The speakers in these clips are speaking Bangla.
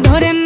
ধরেন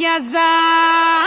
Yasa.